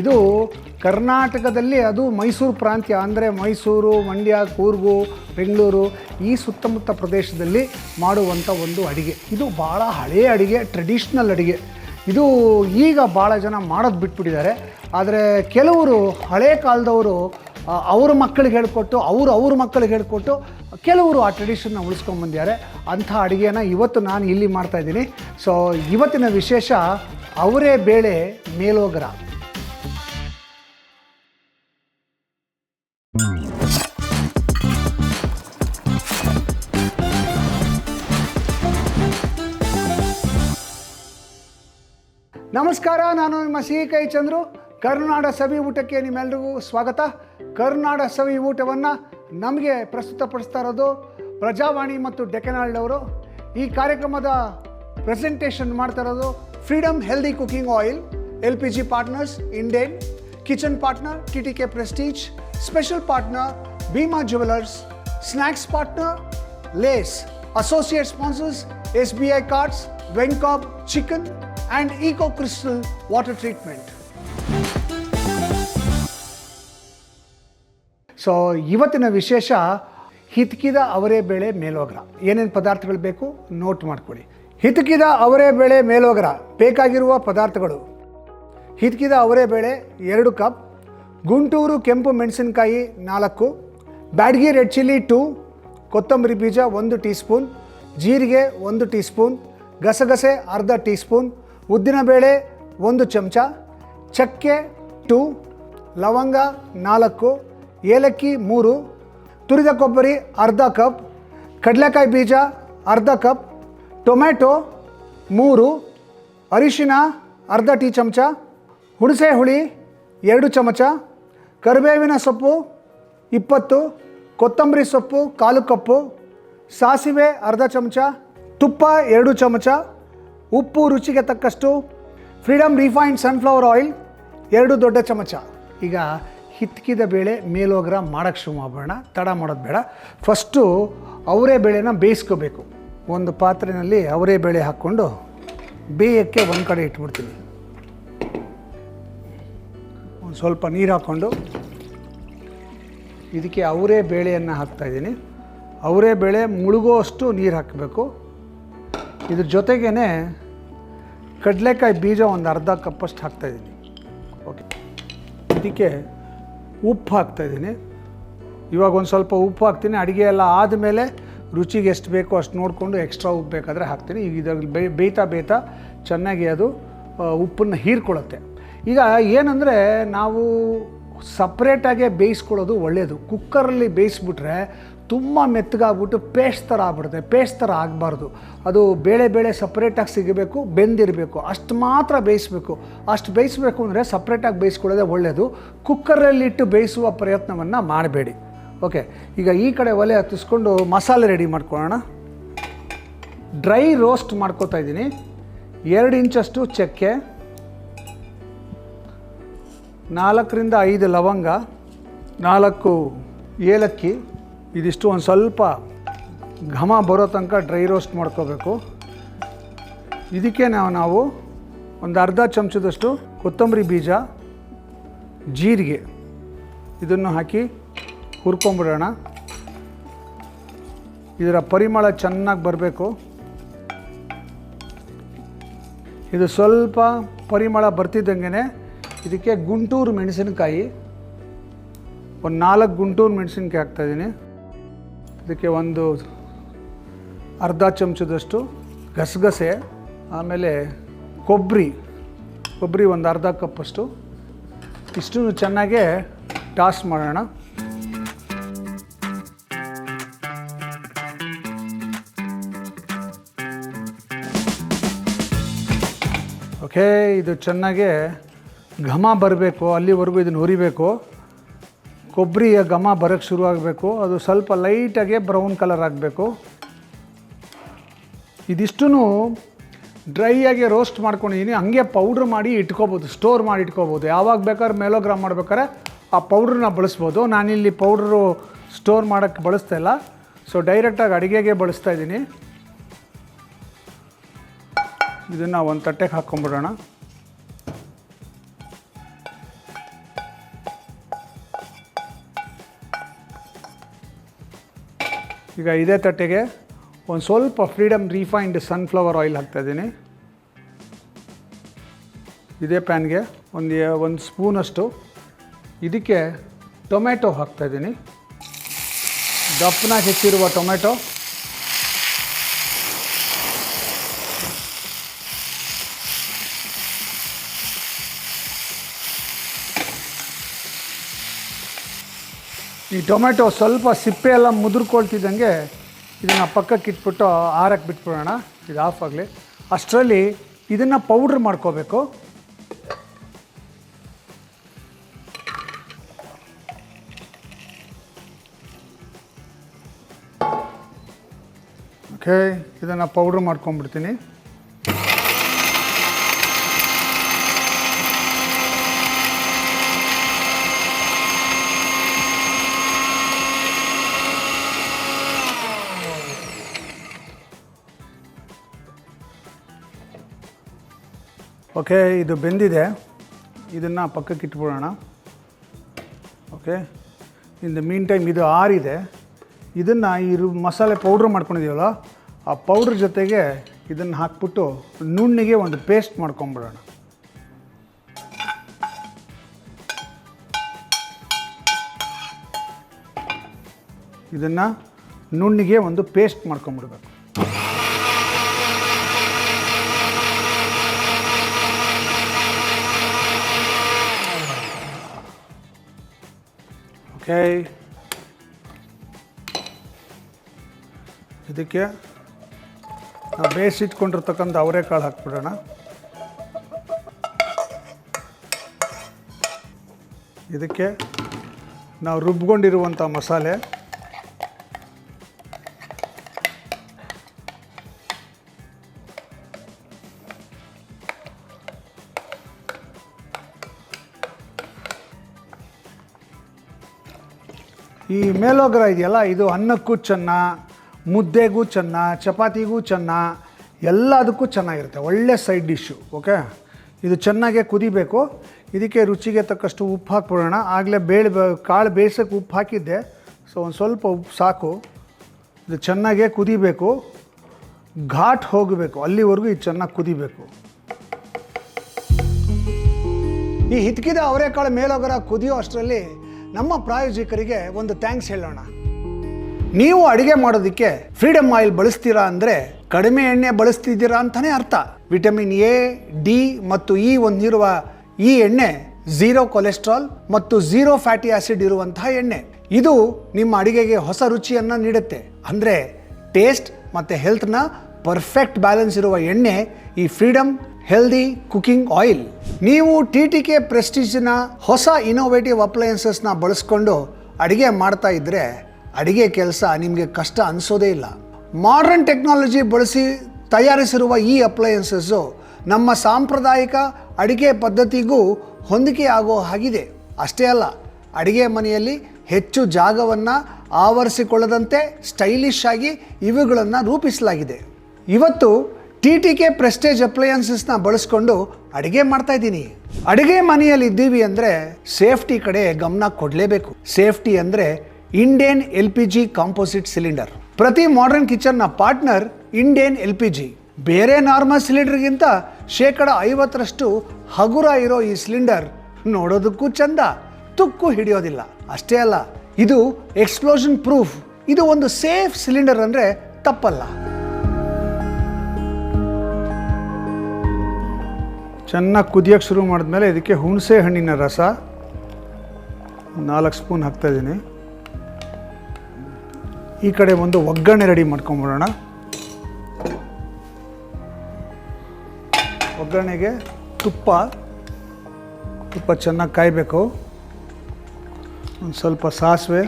ಇದು ಕರ್ನಾಟಕದಲ್ಲಿ ಅದು ಮೈಸೂರು ಪ್ರಾಂತ್ಯ, ಅಂದರೆ ಮೈಸೂರು, ಮಂಡ್ಯ, ಕೂರ್ಗು, ಬೆಂಗಳೂರು, ಈ ಸುತ್ತಮುತ್ತ ಪ್ರದೇಶದಲ್ಲಿ ಮಾಡುವಂಥ ಒಂದು ಅಡಿಗೆ. ಇದು ಭಾಳ ಹಳೆಯ ಅಡಿಗೆ ಟ್ರೆಡಿಷ್ನಲ್ ಅಡಿಗೆ. ಇದು ಈಗ ಭಾಳ ಜನ ಮಾಡೋದು ಬಿಟ್ಬಿಟ್ಟಿದ್ದಾರೆ. ಆದರೆ ಕೆಲವರು ಹಳೆ ಕಾಲದವರು ಅವ್ರ ಮಕ್ಕಳಿಗೆ ಹೇಳ್ಕೊಟ್ಟು, ಅವರು ಅವ್ರ ಮಕ್ಕಳಿಗೆ ಹೇಳ್ಕೊಟ್ಟು ಕೆಲವರು ಆ ಟ್ರೆಡಿಷನ್ನ ಉಳಿಸ್ಕೊಂಡ್ಬಂದಿದ್ದಾರೆ ಅಂಥ ಅಡುಗೆನ ಇವತ್ತು ನಾನು ಇಲ್ಲಿ ಮಾಡ್ತಾಯಿದ್ದೀನಿ ಸೊ ಇವತ್ತಿನ ವಿಶೇಷ ಅವರೇ ಬೇಳೆ ಮೇಲೋಗರ. ನಮಸ್ಕಾರ, ನಾನು ನಿಮ್ಮ ಸಿಹಿ ಕೈ. ಚಂದ್ರು. ಕರ್ನಾಡ ಸವಿ ಊಟಕ್ಕೆ ನಿಮ್ಮೆಲ್ರಿಗೂ ಸ್ವಾಗತ. ಕರ್ನಾಡ ಸವಿ ಊಟವನ್ನು ನಮಗೆ ಪ್ರಸ್ತುತಪಡಿಸ್ತಾ ಇರೋದು ಪ್ರಜಾವಾಣಿ ಮತ್ತು ಡೆಕನಾಲ್ಡ್ ಈ ಕಾರ್ಯಕ್ರಮದ ಪ್ರೆಸೆಂಟೇಷನ್ ಮಾಡ್ತಾ ಇರೋದು Freedom healthy cooking oil L P G partners Indane kitchen partner T T K Prestige special partner Bhima jewellers snacks partner Lay's associate sponsors S B I cards Venkob chicken and Eco Crystal water treatment so ಇವತ್ತಿನ ವಿಶೇಷ ಹಿತ್ಕಿದ ಅವರೇ ಬೇಳೆ ಮೇಲೋಗರ. ಏನೇನು ಪದಾರ್ಥಗಳು ಬೇಕು note ಮಾಡ್ಕೊಳ್ಳಿ. ಹಿತ್ಕಿದ ಅವರೇ ಬೇಳೆ ಮೇಲೋಗರ. ಬೇಕಾಗಿರುವ ಪದಾರ್ಥಗಳು. ಹಿತ್ಕಿದ ಅವರೇ ಬೇಳೆ ಎರಡು ಕಪ್. ಗುಂಟೂರು ಕೆಂಪು ಮೆಣಸಿನಕಾಯಿ ನಾಲ್ಕು. Byadgi red chilli two. ಕೊತ್ತಂಬರಿ ಬೀಜ ಒಂದು ಟೀ ಸ್ಪೂನ್ ಜೀರಿಗೆ ಒಂದು ಟೀ ಸ್ಪೂನ್ ಗಸಗಸೆ ಅರ್ಧ ಟೀ ಸ್ಪೂನ್ ಉದ್ದಿನಬೇಳೆ ಒಂದು ಚಮಚ, ಚಕ್ಕೆ ಟು, ಲವಂಗ ನಾಲ್ಕು, ಏಲಕ್ಕಿ ಮೂರು, ತುರಿದ ಕೊಬ್ಬರಿ ಅರ್ಧ ಕಪ್, ಕಡಲೆಕಾಯಿ ಬೀಜ ಅರ್ಧ ಕಪ್, ಟೊಮ್ಯಾಟೊ ಮೂರು, ಅರಿಶಿನ ಅರ್ಧ ಟೀ ಚಮಚ, ಹುಣಸೆ ಹುಳಿ ಎರಡು ಚಮಚ, ಕರಿಬೇವಿನ ಸೊಪ್ಪು ಇಪ್ಪತ್ತು, ಕೊತ್ತಂಬರಿ ಸೊಪ್ಪು ಕಾಲು ಕಪ್ಪು, ಸಾಸಿವೆ ಅರ್ಧ ಚಮಚ, ತುಪ್ಪ ಎರಡು ಚಮಚ ಉಪ್ಪು ರುಚಿಗೆ ತಕ್ಕಷ್ಟು ಫ್ರೀಡಮ್ ರಿಫೈನ್ಡ್ ಸನ್ಫ್ಲವರ್ ಆಯಿಲ್, ಎರಡು ದೊಡ್ಡ ಚಮಚ. ಈಗ ಹಿತ್ಕಿದ ಬೇಳೆ ಮೇಲೋಗ್ರ ಮಾಡೋಕ್ಕೆ ಶುರು ಮಾಡೋಣ ತಡ ಮಾಡೋದು ಬೇಡ. ಫಸ್ಟು ಅವರೇ ಬೇಳೆನ ಬೇಯಿಸ್ಕೋಬೇಕು. ಒಂದು ಪಾತ್ರೆಯಲ್ಲಿ ಅವರೇ ಬೇಳೆ ಹಾಕ್ಕೊಂಡು ಬೇಯಕ್ಕೆ ಒಂದು ಕಡೆ ಇಟ್ಬಿಡ್ತೀನಿ. ಒಂದು ಸ್ವಲ್ಪ ನೀರು ಹಾಕ್ಕೊಂಡು ಇದಕ್ಕೆ ಅವರೇ ಬೇಳೆಯನ್ನು ಹಾಕ್ತಾಯಿದ್ದೀನಿ ಅವರೇ ಬೇಳೆ ಮುಳುಗೋಷ್ಟು ನೀರು ಹಾಕಬೇಕು. ಇದ್ರ ಜೊತೆಗೇ ಕಡಲೆಕಾಯಿ ಬೀಜ ಒಂದು ಅರ್ಧ ಕಪ್ಪಷ್ಟು ಹಾಕ್ತಾಯಿದ್ದೀನಿ ಓಕೆ ಇದಕ್ಕೆ ಉಪ್ಪು ಹಾಕ್ತಾಯಿದ್ದೀನಿ ಇವಾಗ ಒಂದು ಸ್ವಲ್ಪ ಉಪ್ಪು ಹಾಕ್ತೀನಿ. ಅಡುಗೆ ಎಲ್ಲ ಆದಮೇಲೆ ರುಚಿಗೆ ಎಷ್ಟು ಬೇಕೋ ಅಷ್ಟು ನೋಡಿಕೊಂಡು ಎಕ್ಸ್ಟ್ರಾ ಉಪ್ಪು ಬೇಕಾದರೆ ಹಾಕ್ತೀನಿ. ಈಗ ಇದ್ರಲ್ಲಿ ಬೇ, ಬೇಯ್ತಾ ಬೇಯ್ತಾ ಚೆನ್ನಾಗಿ ಅದು ಉಪ್ಪನ್ನು ಹೀರ್ಕೊಳ್ಳುತ್ತೆ. ಈಗ ಏನಂದರೆ ನಾವು ಸಪ್ರೇಟಾಗೆ ಬೇಯಿಸ್ಕೊಳ್ಳೋದು ಒಳ್ಳೆಯದು ಕುಕ್ಕರಲ್ಲಿ ಬೇಯಿಸ್ಬಿಟ್ರೆ ತುಂಬ ಮೆತ್ತಗಾಗ್ಬಿಟ್ಟು ಪೇಸ್ಟ್ ಥರ ಆಗ್ಬಿಡುತ್ತೆ, ಪೇಸ್ಟ್ ಥರ ಆಗಬಾರ್ದು. ಅದು ಬೇಳೆ ಬೇಳೆ ಸಪ್ರೇಟಾಗಿ ಸಿಗಬೇಕು, ಬೆಂದಿರಬೇಕು. ಅಷ್ಟು ಮಾತ್ರ ಬೇಯಿಸಬೇಕು. ಅಷ್ಟು ಬೇಯಿಸಬೇಕು ಅಂದರೆ ಸಪ್ರೇಟಾಗಿ ಬೇಯಿಸ್ಕೊಳ್ಳೋದೇ ಒಳ್ಳೆಯದು ಕುಕ್ಕರಲ್ಲಿಟ್ಟು ಬೇಯಿಸುವ ಪ್ರಯತ್ನವನ್ನು ಮಾಡಬೇಡಿ. ಓಕೆ ಈಗ ಈ ಕಡೆ ಒಲೆ ಹತ್ತಿಸ್ಕೊಂಡು ಮಸಾಲೆ ರೆಡಿ ಮಾಡ್ಕೊಳ್ಳೋಣ. ಡ್ರೈ ರೋಸ್ಟ್ ಮಾಡ್ಕೋತಾ ಇದ್ದೀನಿ. ಎರಡು ಇಂಚಷ್ಟು ಚಕ್ಕೆ. ನಾಲ್ಕರಿಂದ ಐದು ಲವಂಗ. ನಾಲ್ಕು ಏಲಕ್ಕಿ. ಇದಿಷ್ಟು ಒಂದು ಸ್ವಲ್ಪ ಘಮ ಬರೋ ತನಕ ಡ್ರೈ ರೋಸ್ಟ್ ಮಾಡ್ಕೋಬೇಕು. ಇದಕ್ಕೆ ನಾವು ನಾವು ಒಂದು ಅರ್ಧ ಚಮಚದಷ್ಟು ಕೊತ್ತಂಬರಿ ಬೀಜ, ಜೀರಿಗೆ, ಇದನ್ನು ಹಾಕಿ ಹುರ್ಕೊಂಬಿಡೋಣ. ಇದರ ಪರಿಮಳ ಚೆನ್ನಾಗಿ ಬರಬೇಕು. ಇದು ಸ್ವಲ್ಪ ಪರಿಮಳ ಬರ್ತಿದ್ದಂಗೆ ಇದಕ್ಕೆ ಗುಂಟೂರು ಮೆಣಸಿನಕಾಯಿ, ಒಂದು ನಾಲ್ಕು ಗುಂಟೂರು ಮೆಣಸಿನ್ಕಾಯಿ ಹಾಕ್ತಾಯಿದ್ದೀನಿ ಇದಕ್ಕೆ ಒಂದು ಅರ್ಧ ಚಮಚದಷ್ಟು ಗಸಗಸೆ, ಆಮೇಲೆ ಕೊಬ್ಬರಿ ಕೊಬ್ಬರಿ ಒಂದು ಅರ್ಧ ಕಪ್ಪಷ್ಟು. ಇಷ್ಟು ಚೆನ್ನಾಗೇ ಟಾಸ್ ಮಾಡೋಣ. ಓಕೆ, ಇದು ಚೆನ್ನಾಗೆ ಘಮ ಬರಬೇಕು, ಅಲ್ಲಿವರೆಗೂ ಇದನ್ನು ಹುರಿಬೇಕು ಕೊಬ್ಬರಿಯ ಘಮ ಬರೋಕ್ಕೆ ಶುರು ಆಗಬೇಕು. ಅದು ಸ್ವಲ್ಪ ಲೈಟಾಗೆ ಬ್ರೌನ್ ಕಲರ್ ಆಗಬೇಕು. ಇದಿಷ್ಟು ಡ್ರೈ ಆಗಿ ರೋಸ್ಟ್ ಮಾಡ್ಕೊಂಡಿದ್ದೀನಿ ಹಂಗೆ ಪೌಡ್ರ್ ಮಾಡಿ ಇಟ್ಕೋಬೋದು ಸ್ಟೋರ್ ಮಾಡಿ ಇಟ್ಕೋಬೋದು. ಯಾವಾಗ ಬೇಕಾದ್ರೆ ಮೇಲೋಗ್ರಾಮ್ ಮಾಡ್ಬೇಕಾದ್ರೆ ಆ ಪೌಡ್ರನ್ನ ಬಳಸ್ಬೋದು. ನಾನಿಲ್ಲಿ ಪೌಡ್ರು ಸ್ಟೋರ್ ಮಾಡೋಕ್ಕೆ ಬಳಸ್ತಾ ಇಲ್ಲ. ಸೊ ಡೈರೆಕ್ಟಾಗಿ ಅಡುಗೆಗೆ ಬಳಸ್ತಾ ಇದ್ದೀನಿ. ಇದನ್ನು ಒಂದು ತಟ್ಟೆಗೆ ಹಾಕ್ಕೊಂಬಿಡೋಣ ಈಗ ಇದೇ ತಟ್ಟೆಗೆ ಒಂದು ಸ್ವಲ್ಪ ಫ್ರೀಡಮ್ ರೀಫೈನ್ಡ್ ಸನ್ಫ್ಲವರ್ ಆಯಿಲ್ ಹಾಕ್ತಾಯಿದ್ದೀನಿ ಇದೇ ಪ್ಯಾನ್ಗೆ ಒಂದು ಒಂದು ಸ್ಪೂನಷ್ಟು. ಇದಕ್ಕೆ ಟೊಮೆಟೊ ಹಾಕ್ತಾಯಿದ್ದೀನಿ ದಪ್ಪನಾಗಿ ಹೆಚ್ಚಿರುವ ಟೊಮೆಟೊ. ಈ ಟೊಮೆಟೊ ಸ್ವಲ್ಪ ಸಿಪ್ಪೆ ಎಲ್ಲ ಮುದುರ್ಕೊಳ್ತಿದ್ದಂಗೆ ಇದನ್ನು ಪಕ್ಕಕ್ಕೆ ಇಟ್ಬಿಟ್ಟು ಆರಕ್ಕೆ ಬಿಟ್ಬಿಡೋಣ. ಇದು ಆಫ್ ಆಗಲಿ. ಅಷ್ಟರಲ್ಲಿ ಇದನ್ನು ಪೌಡ್ರ್ ಮಾಡ್ಕೋಬೇಕು. ಓಕೆ ಇದನ್ನು ಪೌಡ್ರ್ ಮಾಡ್ಕೊಂಬಿಡ್ತೀನಿ ಓಕೆ, ಇದು ಬೆಂದಿದೆ. ಇದನ್ನು ಪಕ್ಕಕ್ಕೆ ಇಟ್ಬಿಡೋಣ. Okay, in the meantime ಇದು ಆರಿದೆ. ಇದನ್ನು ಈ ಮಸಾಲೆ ಪೌಡ್ರ್ ಮಾಡ್ಕೊಂಡಿದ್ದೀವಲ್ಲ ಆ ಪೌಡ್ರ್ ಜೊತೆಗೆ ಇದನ್ನು ಹಾಕ್ಬಿಟ್ಟು ನುಣ್ಣಿಗೆ ಒಂದು ಪೇಸ್ಟ್ ಮಾಡ್ಕೊಂಬಿಡೋಣ. ಇದನ್ನು ನುಣ್ಣಿಗೆ ಒಂದು ಪೇಸ್ಟ್ ಮಾಡ್ಕೊಂಬಿಡ್ಬೇಕು. ಓಕೆ ಇದಕ್ಕೆ ನಾವು ಬೇಯಿಸಿಟ್ಕೊಂಡಿರ್ತಕ್ಕಂಥ ಅವರೆಕಾಳು ಹಾಕ್ಬಿಡೋಣ. ಇದಕ್ಕೆ ನಾವು ರುಬ್ಕೊಂಡಿರುವಂಥ ಮಸಾಲೆ. ಈ ಮೇಲೋಗರ ಇದೆಯಲ್ಲ, ಇದು ಅನ್ನಕ್ಕೂ ಚೆನ್ನ, ಮುದ್ದೆಗೂ ಚೆನ್ನ, ಚಪಾತಿಗೂ ಚೆನ್ನ, ಎಲ್ಲದಕ್ಕೂ ಚೆನ್ನಾಗಿರುತ್ತೆ. ಒಳ್ಳೆ ಸೈಡ್ ಡಿಶ್ಶು ಓಕೆ ಇದು ಚೆನ್ನಾಗೆ ಕುದಿಬೇಕು. ಇದಕ್ಕೆ ರುಚಿಗೆ ತಕ್ಕಷ್ಟು ಉಪ್ಪು ಹಾಕ್ಬಿಡೋಣ. ಆಗಲೇ ಬೇಳೆ ಕಾಳು ಬೇಯಿಸೋಕ್ಕೆ ಉಪ್ಪು ಹಾಕಿದ್ದೆ. ಸೊ ಒಂದು ಸ್ವಲ್ಪ ಉಪ್ಪು ಸಾಕು. ಇದು ಚೆನ್ನಾಗೇ ಕುದಿಬೇಕು. ಘಾಟ್ ಹೋಗಬೇಕು. ಅಲ್ಲಿವರೆಗೂ ಇದು ಚೆನ್ನಾಗಿ ಕುದಿಬೇಕು. ಈ ಹಿತ್ಕಿದ ಅವರೆಕಾಳು ಮೇಲೋಗರ ಕುದಿಯೋ ಅಷ್ಟರಲ್ಲಿ ನಮ್ಮ ಪ್ರಾಯೋಜಕರಿಗೆ ಒಂದು ಥ್ಯಾಂಕ್ಸ್ ಹೇಳೋಣ. ನೀವು ಅಡುಗೆ ಮಾಡೋದಕ್ಕೆ ಫ್ರೀಡಮ್ ಆಯಿಲ್ ಬಳಸ್ತೀರಾ ಅಂದರೆ ಕಡಿಮೆ ಎಣ್ಣೆ ಬಳಸ್ತಿದ್ದೀರಾ ಅಂತಲೇ ಅರ್ಥ. ವಿಟಮಿನ್ ಎ, ಡಿ ಮತ್ತು ಇ ಹೊಂದಿರುವ ಈ ಎಣ್ಣೆ ಝೀರೋ ಕೊಲೆಸ್ಟ್ರಾಲ್ ಮತ್ತು ಝೀರೋ ಫ್ಯಾಟಿ ಆಸಿಡ್ ಇರುವಂತಹ ಎಣ್ಣೆ. ಇದು ನಿಮ್ಮ ಅಡುಗೆಗೆ ಹೊಸ ರುಚಿಯನ್ನು ನೀಡುತ್ತೆ. ಅಂದರೆ ಟೇಸ್ಟ್ ಮತ್ತು ಹೆಲ್ತ್ನ ಪರ್ಫೆಕ್ಟ್ ಬ್ಯಾಲೆನ್ಸ್ ಇರುವ ಎಣ್ಣೆ ಈ ಫ್ರೀಡಮ್ ಹೆಲ್ದಿ ಕುಕಿಂಗ್ ಆಯಿಲ್ ನೀವು ಟಿ ಟಿ ಕೆ ಪ್ರೆಸ್ಟೀಜ್ನ ಹೊಸ ಇನೋವೇಟಿವ್ ಅಪ್ಲಯನ್ಸಸ್ನ ಬಳಸ್ಕೊಂಡು ಅಡುಗೆ ಮಾಡ್ತಾ ಇದ್ದರೆ ಅಡುಗೆ ಕೆಲಸ ನಿಮಗೆ ಕಷ್ಟ ಅನಿಸೋದೇ ಇಲ್ಲ. ಮಾಡರ್ನ್ ಟೆಕ್ನಾಲಜಿ ಬಳಸಿ ತಯಾರಿಸಿರುವ ಈ ಅಪ್ಲಯನ್ಸಸ್ಸು ನಮ್ಮ ಸಾಂಪ್ರದಾಯಿಕ ಅಡುಗೆ ಪದ್ಧತಿಗೂ ಹೊಂದಿಕೆ ಆಗೋ ಹಾಗಿದೆ. ಅಷ್ಟೇ ಅಲ್ಲ, ಅಡುಗೆ ಮನೆಯಲ್ಲಿ ಹೆಚ್ಚು ಜಾಗವನ್ನು ಆವರಿಸಿಕೊಳ್ಳದಂತೆ ಸ್ಟೈಲಿಶ್ ಆಗಿ ಇವುಗಳನ್ನು ರೂಪಿಸಲಾಗಿದೆ. ಇವತ್ತು ಟಿ ಟಿ ಕೆ ಪ್ರೆಸ್ಟೇಜ್ ಅಪ್ಲಯನ್ಸಸ್ನ ಬಳಸ್ಕೊಂಡು ಅಡುಗೆ ಮಾಡ್ತಾ ಇದ್ದೀನಿ. ಅಡುಗೆ ಮನೆಯಲ್ಲಿ ಇದ್ದೀವಿ ಅಂದರೆ ಸೇಫ್ಟಿ ಕಡೆ ಗಮನ ಕೊಡಲೇಬೇಕು. ಸೇಫ್ಟಿ ಅಂದರೆ Indian L P G composite cylinder ಪ್ರತಿ modern ಕಿಚನ್ನ partner Indian L P G ಬೇರೆ ನಾರ್ಮಲ್ ಸಿಲಿಂಡರ್ಗಿಂತ ಶೇಕಡ ಐವತ್ತರಷ್ಟು ಹಗುರ ಇರೋ ಈ ಸಿಲಿಂಡರ್ ನೋಡೋದಕ್ಕೂ ಚಂದ, ತುಕ್ಕು ಹಿಡಿಯೋದಿಲ್ಲ. ಅಷ್ಟೇ ಅಲ್ಲ, ಇದು ಎಕ್ಸ್ಪ್ಲೋಷನ್ ಪ್ರೂಫ್ ಇದು ಒಂದು ಸೇಫ್ ಸಿಲಿಂಡರ್ ಅಂದರೆ ತಪ್ಪಲ್ಲ. ಚೆನ್ನಾಗಿ ಕುದಿಯೋಕ್ಕೆ ಶುರು ಮಾಡಿದ್ಮೇಲೆ ಇದಕ್ಕೆ ಹುಣಸೆ ಹಣ್ಣಿನ ರಸ. ನಾಲ್ಕು ಸ್ಪೂನ್ ಹಾಕ್ತಾಯಿದ್ದೀನಿ ಈ ಕಡೆ ಒಂದು ಒಗ್ಗರಣೆ ರೆಡಿ ಮಾಡ್ಕೊಂಬಿಡೋಣ. ಒಗ್ಗರಣೆಗೆ ತುಪ್ಪ ತುಪ್ಪ ಚೆನ್ನಾಗಿ ಕಾಯಬೇಕು. ಒಂದು ಸ್ವಲ್ಪ ಸಾಸಿವೆ.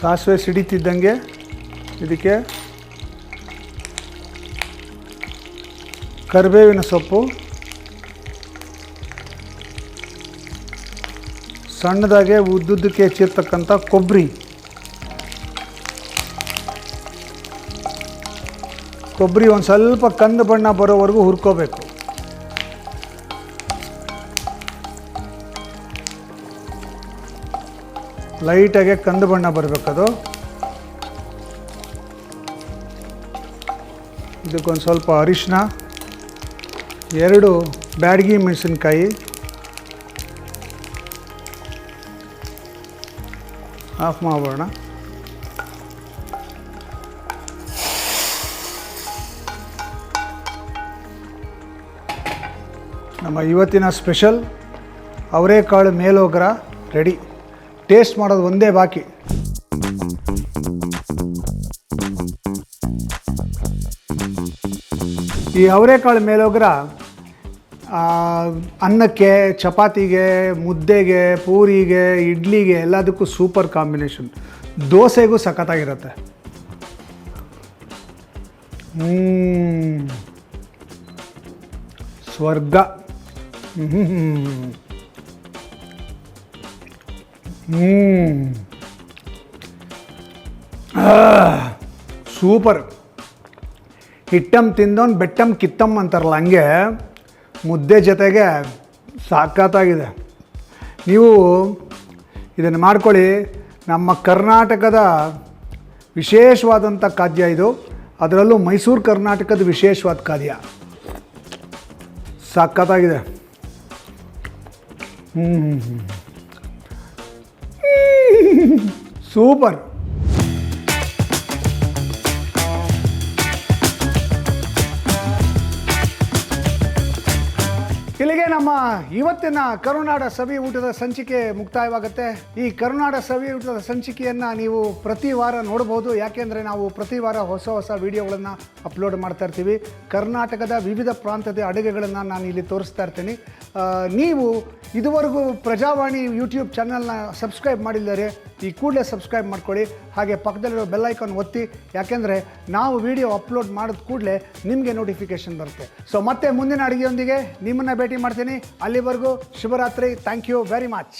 ಸಾಸಿವೆ ಸಿಡಿತಿದ್ದಂಗೆ ಇದಕ್ಕೆ ಕರಿಬೇವಿನ ಸೊಪ್ಪು, ಸಣ್ಣದಾಗೆ ಉದ್ದುದ್ದಕ್ಕೆ ಹೆಚ್ಚಿರ್ತಕ್ಕಂಥ ಕೊಬ್ಬರಿ. ಕೊಬ್ಬರಿ ಒಂದು ಸ್ವಲ್ಪ ಕಂದು ಬಣ್ಣ ಬರೋವರೆಗೂ ಹುರ್ಕೋಬೇಕು. ಲೈಟಾಗೆ ಕಂದು ಬಣ್ಣ ಬರಬೇಕದು. ಇದಕ್ಕೊಂದು ಸ್ವಲ್ಪ ಅರಿಶಿನ ಎರಡು ಬ್ಯಾಡಗಿ ಮೆಣಸಿನ್ಕಾಯಿ. ಆಫ್ ಮಾಡೋಣ ನಮ್ಮ ಇವತ್ತಿನ ಸ್ಪೆಷಲ್ ಅವರೇಕಾಳು ಮೇಲೋಗ್ರ ರೆಡಿ. ಟೇಸ್ಟ್ ಮಾಡೋದು ಒಂದೇ ಬಾಕಿ. ಈ ಅವರೆಕಾಳು ಮೇಲೋಗ್ರ ಅನ್ನಕ್ಕೆ ಚಪಾತಿಗೆ ಮುದ್ದೆಗೆ ಪೂರಿಗೆ ಇಡ್ಲಿಗೆ ಎಲ್ಲದಕ್ಕೂ ಸೂಪರ್ ಕಾಂಬಿನೇಷನ್ ದೋಸೆಗೂ ಸಖತ್ತಾಗಿರುತ್ತೆ. ಹ್ಞೂ ಸ್ವರ್ಗ. ಹ್ಞೂ. ಆ, ಸೂಪರ್ ಹಿಟ್ಟಮ್ ತಿಂದೋನ್ ಬೆಟ್ಟಮ್ ಕಿತ್ತಮ್ ಅಂತಾರಲ್ಲ, ಹಂಗೆ ಮುದ್ದೆ ಜೊತೆಗೆ ಸಾಕತ್ತಾಗಿದೆ ನೀವು ಇದನ್ನು ಮಾಡ್ಕೊಳ್ಳಿ. ನಮ್ಮ ಕರ್ನಾಟಕದ ವಿಶೇಷವಾದಂಥ ಖಾದ್ಯ ಇದು. ಅದರಲ್ಲೂ ಮೈಸೂರು ಕರ್ನಾಟಕದ ವಿಶೇಷವಾದ ಖಾದ್ಯ. ಸಾಕತ್ತಾಗಿದೆ ಹ್ಞೂ ಸೂಪರ್. ಇಲ್ಲಿಗೆ ನಮ್ಮ ಇವತ್ತಿನ ಕರುನಾಡ ಸವಿ ಊಟದ ಸಂಚಿಕೆ ಮುಕ್ತಾಯವಾಗುತ್ತೆ. ಈ ಕರುನಾಡ ಸವಿ ಊಟದ ಸಂಚಿಕೆಯನ್ನು ನೀವು ಪ್ರತಿ ವಾರ ನೋಡ್ಬೋದು. ಯಾಕೆಂದರೆ ನಾವು ಪ್ರತಿ ವಾರ ಹೊಸ ಹೊಸ ವಿಡಿಯೋಗಳನ್ನು ಅಪ್ಲೋಡ್ ಮಾಡ್ತಾ ಇರ್ತೀವಿ. ಕರ್ನಾಟಕದ ವಿವಿಧ ಪ್ರಾಂತದ ಅಡುಗೆಗಳನ್ನು ನಾನು ಇಲ್ಲಿ ತೋರಿಸ್ತಾ ಇರ್ತೀನಿ. ನೀವು ಇದುವರೆಗೂ ಪ್ರಜಾವಾಣಿ ಯೂಟ್ಯೂಬ್ ಚಾನಲ್ನ ಸಬ್ಸ್ಕ್ರೈಬ್ ಮಾಡಿದ್ದಾರೆ ಈ ಕೂಡಲೇ ಸಬ್ಸ್ಕ್ರೈಬ್ ಮಾಡ್ಕೊಳ್ಳಿ. ಹಾಗೆ ಪಕ್ಕದಲ್ಲಿರೋ ಬೆಲ್ ಐಕಾನ್ ಒತ್ತಿ. ಯಾಕೆಂದರೆ ನಾವು ವಿಡಿಯೋ ಅಪ್ಲೋಡ್ ಮಾಡಿದ ಕೂಡಲೇ ನಿಮಗೆ ನೋಟಿಫಿಕೇಶನ್ ಬರುತ್ತೆ. ಸೊ ಮತ್ತೆ ಮುಂದಿನ ಅಡುಗೆಯೊಂದಿಗೆ ನಿಮ್ಮನ್ನು ಭೇಟಿ ಮಾಡ್ತೀನಿ. ಅಲ್ಲಿವರೆಗೂ ಶುಭರಾತ್ರಿ. Thank you very much